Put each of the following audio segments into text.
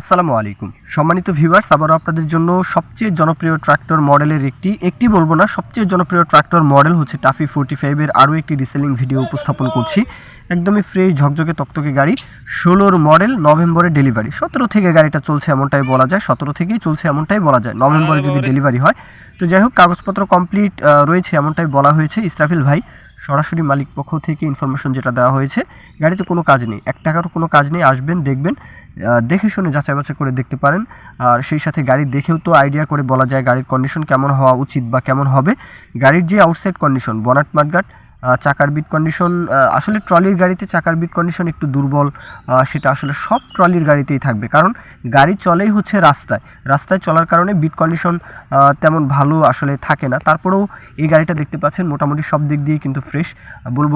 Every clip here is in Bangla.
আসসালামু আলাইকুম। সম্মানিত ভিউয়ার্স আবারও আপনাদের জন্য সবচেয়ে জনপ্রিয় ট্রাক্টর মডেলের একটি একটি বলব না সবচেয়ে জনপ্রিয় ট্রাক্টর মডেল হচ্ছে টাফি ফোর্টি ফাইভের আরও একটি রিসেলিং ভিডিও উপস্থাপন করছি। একদমই ফ্রেশ ঝকঝকে তকতকে গাড়ি ষোলোর মডেল নভেম্বরে ডেলিভারি সতেরো থেকে গাড়িটা চলছে এমনটাই বলা যায় সতেরো থেকেই চলছে এমনটাই বলা যায় নভেম্বরে যদি ডেলিভারি হয়। তো যাই হোক কাগজপত্র কমপ্লিট রয়েছে এমনটাই বলা হয়েছে। ইসরাফিল ভাই সরাসরি মালিক পক্ষ থেকে ইনফরমেশন যেটা দেওয়া হয়েছে। গাড়িতে কোনো কাজ নেই এক টাকারও কোনো কাজ নেই আসবেন দেখবেন। দেখে শুনে যাচাই বাছাই করে দেখতে পারেন। আর সেই সাথে গাড়ি দেখেও তো আইডিয়া করে বলা যায় গাড়ির কন্ডিশন কেমন হওয়া উচিত বা কেমন হবে। গাড়ির যে আউটসাইড কন্ডিশন বনাট মাঠঘাট আহ, চাকার বিট কন্ডিশন আসলে ট্রলির গাড়িতে চাকার বিট কন্ডিশন একটু দুর্বল সেটা আসলে সব ট্রলির গাড়িতেই থাকবে। কারণ গাড়ি চলেই হচ্ছে রাস্তায়। রাস্তায় চলার কারণে বিট কন্ডিশন তেমন ভালো আসলে থাকে না। তারপরেও এই গাড়িটা দেখতে পাচ্ছেন, মোটামুটি সব দিক দিয়ে কিন্তু ফ্রেশ বলব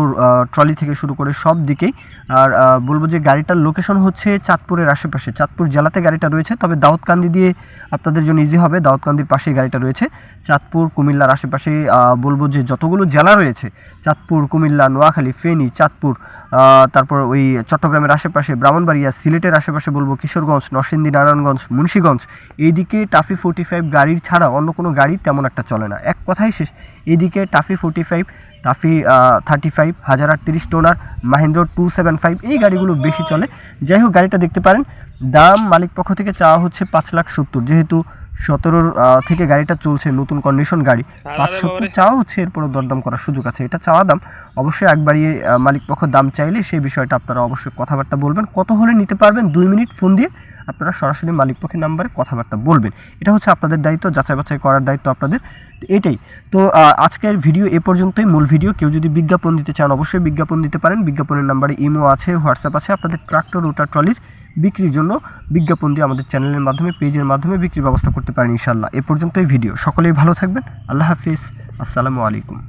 ট্রলি থেকে শুরু করে সব দিকেই। আর বলব যে গাড়িটার লোকেশন হচ্ছে চাঁদপুরের আশেপাশে। চাঁদপুর জেলাতে গাড়িটা রয়েছে, তবে দাউদকান্দি দিয়ে আপনাদের জন্য ইজি হবে। দাউদকান্দির পাশেই গাড়িটা রয়েছে। চাঁদপুর, কুমিল্লার আশেপাশে বলব যে যতগুলো জেলা রয়েছে চাঁদপুর, কুমিল্লা, নোয়াখালী, ফেনী, চাঁদপুর তারপর ওই চট্টগ্রামের আশেপাশে ব্রাহ্মণবাড়িয়া, সিলেটের আশেপাশে বলব কিশোরগঞ্জ, নরসিংদী, নারায়ণগঞ্জ, মুন্সীগঞ্জ, এইদিকে টাফি ফোর্টি ফাইভ গাড়ির ছাড়া অন্য কোনো গাড়ি তেমন একটা চলে না। এক কথাই শেষ, এইদিকে TAFE forty five TAFE thirty five হাজার আটত্রিশ টোনার, মাহিন্দ্র টু সেভেন ফাইভ এই গাড়িগুলো বেশি চলে। যাই হোক, গাড়িটা দেখতে পারেন। দাম মালিক পক্ষ থেকে চাওয়া হচ্ছে পাঁচ লাখ সত্তর। যেহেতু সতেরোর থেকে গাড়িটা চলছে নতুন কন্ডিশন গাড়ি। পাঁচ সত্তর চাওয়া হচ্ছে এরপরও দরদাম করার সুযোগ আছে। এটা চাওয়া দাম। অবশ্যই একবারই মালিক পক্ষ দাম চাইলে সেই বিষয়টা আপনারা অবশ্যই কথাবার্তা বলবেন। কত হলে নিতে পারবেন? দুই মিনিট ফোন দিয়ে আপনারা সরাসরি মালিক পক্ষের নাম্বারে কথাবার্তা বলবেন। এটা হচ্ছে আপনাদের দায়িত্ব যাচাই বাছাই করার দায়িত্ব আপনাদের। তো এটাই। তো আজকের ভিডিও এ পর্যন্তই। মূল ভিডিও কেউ যদি বিজ্ঞাপন দিতে চান অবশ্যই বিজ্ঞাপন দিতে পারেন। বিজ্ঞাপনের নাম্বারে ইমো আছে হোয়াটসঅ্যাপ আছে। আপনাদের ট্রাক্টর রোটার ট্রলির বিক্রির জন্য বিজ্ঞাপন দিয়ে আমাদের চ্যানেলের মাধ্যমে, পেজের মাধ্যমে বিক্রির ব্যবস্থা করতে পারেন ইনশাল্লাহ এ পর্যন্তই ভিডিও। সকলেই ভালো থাকবেন। আল্লাহ হাফিজ। আসসালামু আলাইকুম।